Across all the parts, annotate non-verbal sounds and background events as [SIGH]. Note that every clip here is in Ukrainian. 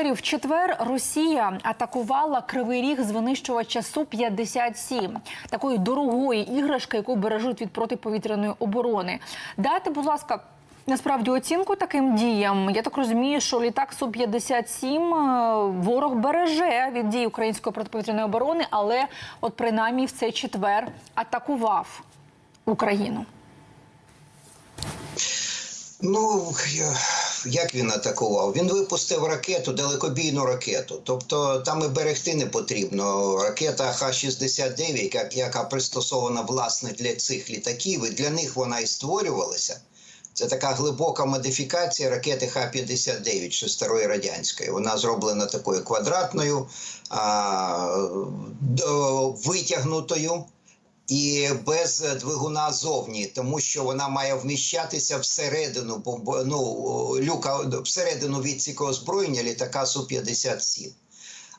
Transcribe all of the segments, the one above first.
Валерію, в четвер Росія атакувала кривий ріг з винищувача су 57 такої дорогої іграшки, яку бережуть від протиповітряної оборони. Дайте, будь ласка. Насправді оцінку таким діям. Я так розумію, що літак су 57 е, ворог береже від дій української протиповітряної оборони, але от принаймні в цей четвер атакував Україну. Ну я- як він атакував? Він випустив ракету, далекобійну ракету. Тобто там і берегти не потрібно. Ракета Х-69, яка пристосована власне для цих літаків, і для них вона і створювалася. Це така глибока модифікація ракети Х-59, ще старої радянської. Вона зроблена такою квадратною, а, витягнутою і без двигуна зовні, тому що вона має вміщатися всередину бомбо- ну, люка всередину відсіку озброєння літака су 57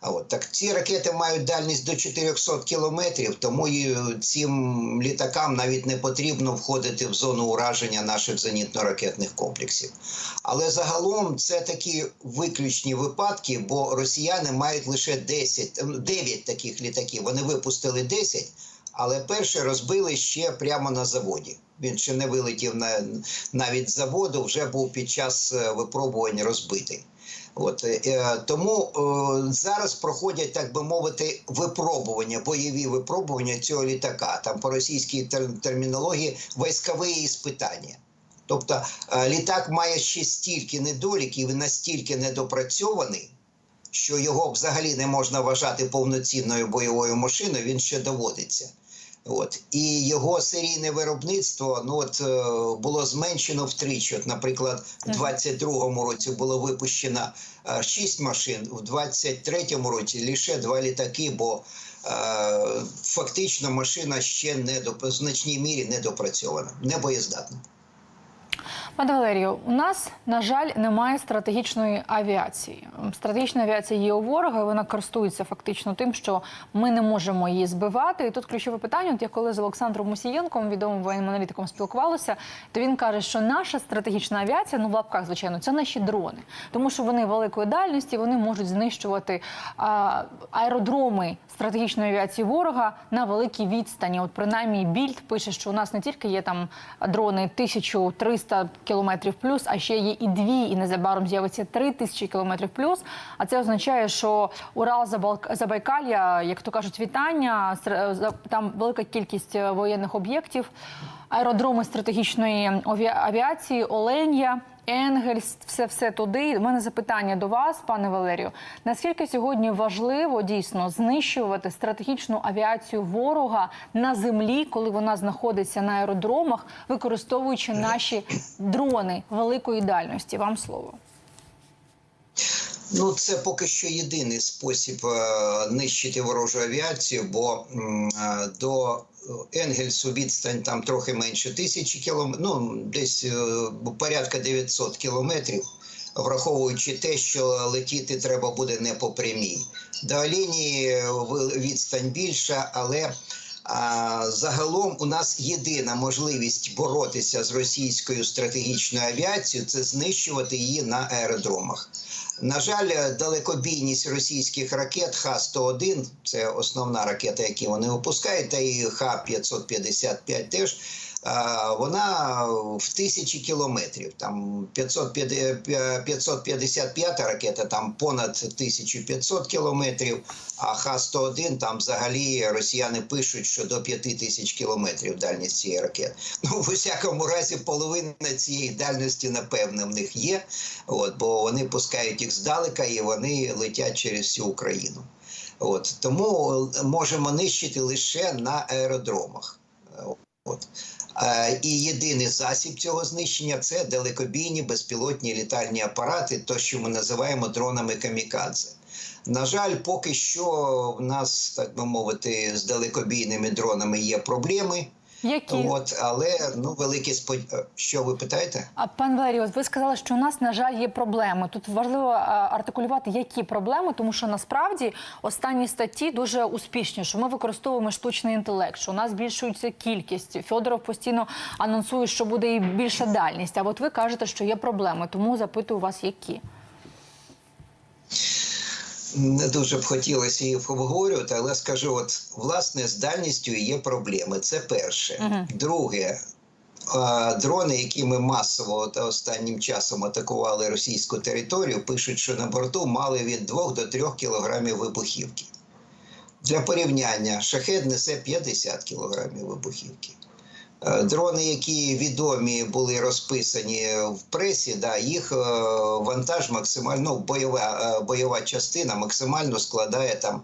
А от так ці ракети мають дальність до 400 кілометрів, тому і цим літакам навіть не потрібно входити в зону ураження наших зенітно-ракетних комплексів. Але загалом це такі виключні випадки, бо росіяни мають лише 10, 9 таких літаків. Вони випустили 10, але перший розбили ще прямо на заводі. Він ще не вилетів на, навіть з заводу, вже був під час е, випробувань розбитий. От е, тому е, зараз проходять, так би мовити, випробування, бойові випробування цього літака. Там по російській тер- термінології військові іспитання. Тобто літак має ще стільки недоліків і настільки недопрацьований, що його взагалі не можна вважати повноцінною бойовою машиною, він ще доводиться. От і його серійне виробництво ну от е, було зменшено втричі. От, наприклад, в 22-му році було випущено е, 6 машин, в 23-му році лише два літаки, бо е, фактично машина ще не до значній мірі не допрацьована, не боєздатна. Пане Валерію, у нас на жаль немає стратегічної авіації. Стратегічна авіація є у ворога. і Вона користується фактично тим, що ми не можемо її збивати. І тут ключове питання. От я коли з Олександром Мусієнком, відомим воєнним аналітиком, спілкувалася, то він каже, що наша стратегічна авіація, ну в лапках, звичайно, це наші дрони, тому що вони великої дальності, вони можуть знищувати а, аеродроми стратегічної авіації ворога на великій відстані. От принаймні більд пише, що у нас не тільки є там дрони 1300 кілометрів плюс, а ще є і дві, і незабаром з'явиться 3000 кілометрів плюс. А це означає, що Урал Забайкалья, як то кажуть, вітання там велика кількість е, воєнних об'єктів, аеродроми стратегічної авіа- авіації, Оленя. Енгельс, все все туди. У мене запитання до вас, пане Валерію. Наскільки сьогодні важливо дійсно знищувати стратегічну авіацію ворога на землі, коли вона знаходиться на аеродромах, використовуючи наші дрони великої дальності? Вам слово. Ну, це поки що єдиний спосіб е, нищити ворожу авіацію, бо е, до Енгельсу відстань там трохи менше тисячі кілометрів, ну десь е, порядка 900 кілометрів, враховуючи те, що летіти треба буде не по прямій. До лінії відстань більша, але а, загалом у нас єдина можливість боротися з російською стратегічною авіацією це знищувати її на аеродромах. На жаль, далекобійність російських ракет Х-101, це основна ракета, яку вони випускають, та і Х-555 теж. Вона в тисячі кілометрів. Там 550 555 ракета, там понад 1500 кілометрів, а Х-101 там взагалі росіяни пишуть, що до 5000 кілометрів дальність цієї ракети. [LAUGHS] Ну, в усякому разі, половина цієї дальності, напевно, в них є. От, бо вони пускають їх здалека і вони летять через всю Україну. От, тому можемо нищити лише на аеродромах. От. Е, І єдиний засіб цього знищення це далекобійні безпілотні літальні апарати, то що ми називаємо дронами камікадзе. На жаль, поки що в нас, так би мовити, з далекобійними дронами є проблеми. Які От, але ну великі спод... е, Що ви питаєте? а пан Валерій, от ви сказали, що у нас на жаль є проблеми. Тут важливо артикулювати, які проблеми, тому що насправді останні статті дуже успішні. Що ми використовуємо штучний інтелект, що у нас збільшується кількість. Федоров постійно анонсує, що буде і більша дальність. А от ви кажете, що є проблеми, тому запитую вас, які. Не дуже б хотілося її обговорювати, але скажу: от власне з дальністю є проблеми. Це перше. Мгм. Друге, дрони, які ми масово от останнім часом атакували російську територію, пишуть, що на борту мали від 2 до 3 кілограмів вибухівки. Для порівняння, шахет несе 50 кілограмів вибухівки. Е, Дрони, які відомі були розписані в пресі, да, їх е, вантаж максимально ну, бойова, е, бойова частина максимально складає там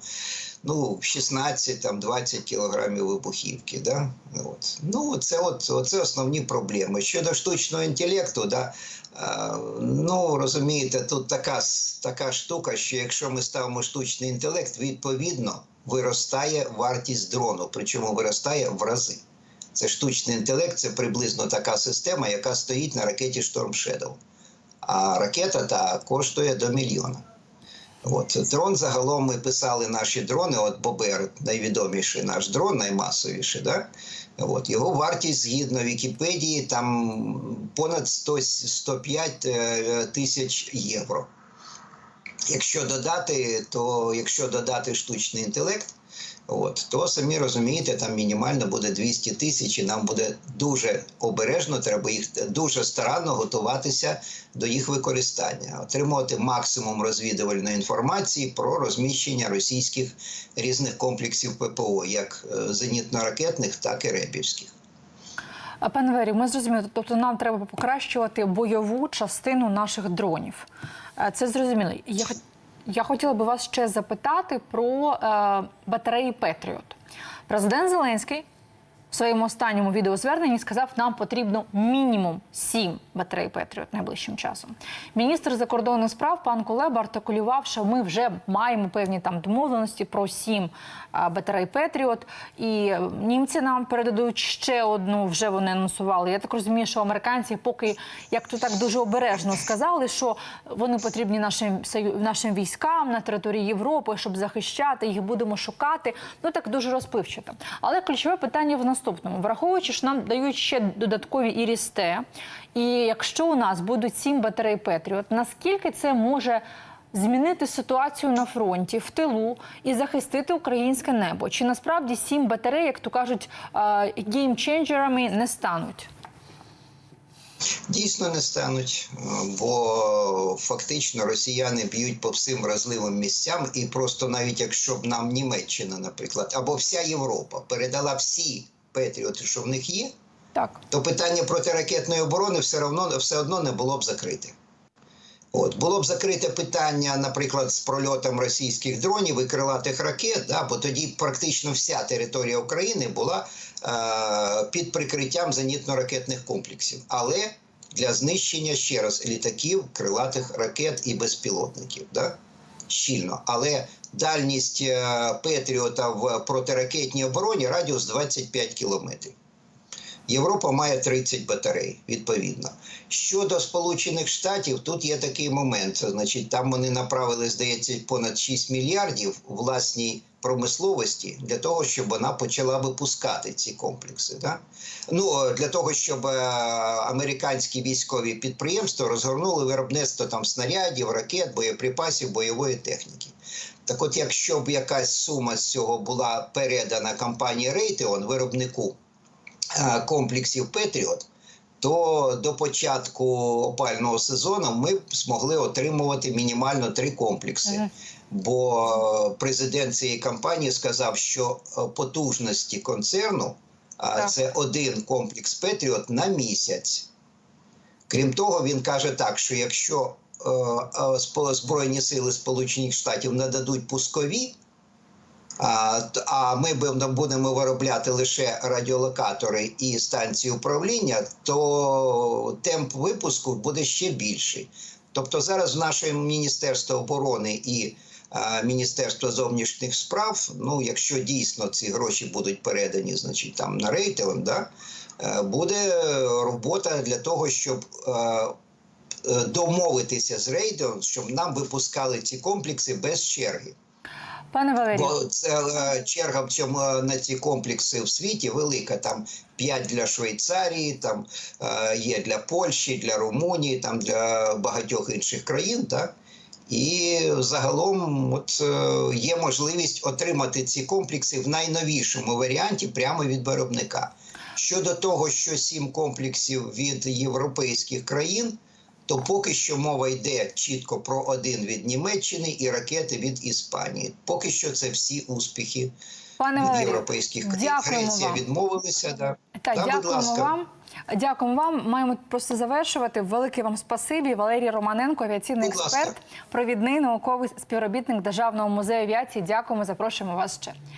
ну, 16 там, 20 кілограмів вибухівки. Да? От. Ну, це, от, оце основні проблеми. Щодо штучного інтелекту, да, ну розумієте, тут така, така штука, що якщо ми ставимо штучний інтелект, відповідно виростає вартість дрону, причому виростає в рази. Це штучний інтелект, це приблизно така система, яка стоїть на ракеті Storm Shadow. А ракета та коштує до мільйона. От дрон загалом ми писали наші дрони. От Бобер, найвідоміший наш дрон, наймасовіший. Да? От його вартість згідно Вікіпедії там понад 100, 105 е, тисяч євро. Якщо додати, то якщо додати штучний інтелект, От, то самі розумієте, там мінімально буде 200 тисяч, і нам буде дуже обережно, треба їх дуже старанно готуватися до їх використання, отримувати максимум розвідувальної інформації про розміщення російських різних комплексів ППО, як е, зенітно-ракетних, так і ребівських. Пане Вері, ми зрозуміли, тобто нам треба покращувати бойову частину наших дронів. Е, Це зрозуміло. Я, я хотіла би вас ще запитати про е, батареї Петріот. Президент Зеленський в своєму останньому відеозверненні сказав, нам потрібно мінімум сім батарей Петріот найближчим часом. Міністр закордонних справ пан Кулеба артикулював, що ми вже маємо певні там домовленості про сім батарей Петріот. І німці нам передадуть ще одну. Вже вони анонсували. Я так розумію, що американці поки як то так дуже обережно сказали, що вони потрібні нашим нашим військам на території Європи, щоб захищати їх, будемо шукати. Ну так дуже розпливчато. Але ключове питання в наступному: враховуючи, що нам дають ще додаткові ірісте, і якщо у нас будуть сім батарей Петріот, наскільки це може змінити ситуацію на фронті в тилу і захистити українське небо? Чи насправді сім батарей, як то кажуть, геймченджерами не стануть? Дійсно не стануть, е, бо фактично росіяни б'ють по всім вразливим місцям, і просто навіть якщо б нам Німеччина, наприклад, або вся Європа передала всі Петріоти, що в них є, Так. то питання протиракетної оборони все одно, все одно не було б закрите. От було б закрите питання, наприклад, з прольотом російських дронів і крилатих ракет, да, бо тоді практично вся територія України була е, під прикриттям зенітно-ракетних комплексів, але для знищення ще раз літаків, крилатих ракет і безпілотників. Да? Щільно. Але дальність е, Петріота в протиракетній обороні радіус 25 кілометрів. Європа має 30 батарей, відповідно. Щодо Сполучених Штатів, тут є такий момент. Значить, там вони направили, здається, понад 6 мільярдів власній промисловості для того, щоб вона почала випускати ці комплекси. Да? Ну, для того, щоб е, американські військові підприємства розгорнули виробництво там снарядів, ракет, боєприпасів, бойової техніки. Так от, якщо б якась сума з цього була передана компанії Raytheon, виробнику е, комплексів Петріот, то до початку опального сезону ми б змогли отримувати мінімально три комплекси. Бо президент цієї компанії сказав, що е, потужності концерну а, Так. це один комплекс Петріот на місяць. Крім того, він каже так, що якщо е, е, Збройні сили Сполучених Штатів нададуть пускові, а, ми будемо виробляти лише радіолокатори і станції управління, то темп випуску буде ще більший. Тобто зараз наше Міністерство оборони і Міністерство зовнішніх справ, ну якщо дійсно ці гроші будуть передані, значить там на рейтинг, да, е, буде робота для того, щоб е, е, домовитися з рейдом, щоб нам випускали ці комплекси без черги. Пане Валерію, Бо це е, черга в цьому е, на ці комплекси в світі велика. Там 5 для Швейцарії, там е, є для Польщі, для Румунії, там для багатьох інших країн. Так? І загалом, от е, є можливість отримати ці комплекси в найновішому варіанті прямо від виробника. Щодо того, що сім комплексів від європейських країн, то поки що мова йде чітко про один від Німеччини і ракети від Іспанії. Поки що це всі успіхи Пане від європейських країн. Греція вам. Да. Так, Да, будь дякуємо ласка. вам. Дякуємо вам. Маємо просто завершувати. Велике вам спасибі. Валерій Романенко, авіаційний Будь ласка. експерт, провідний науковий співробітник Державного музею авіації. Дякуємо. Запрошуємо вас ще.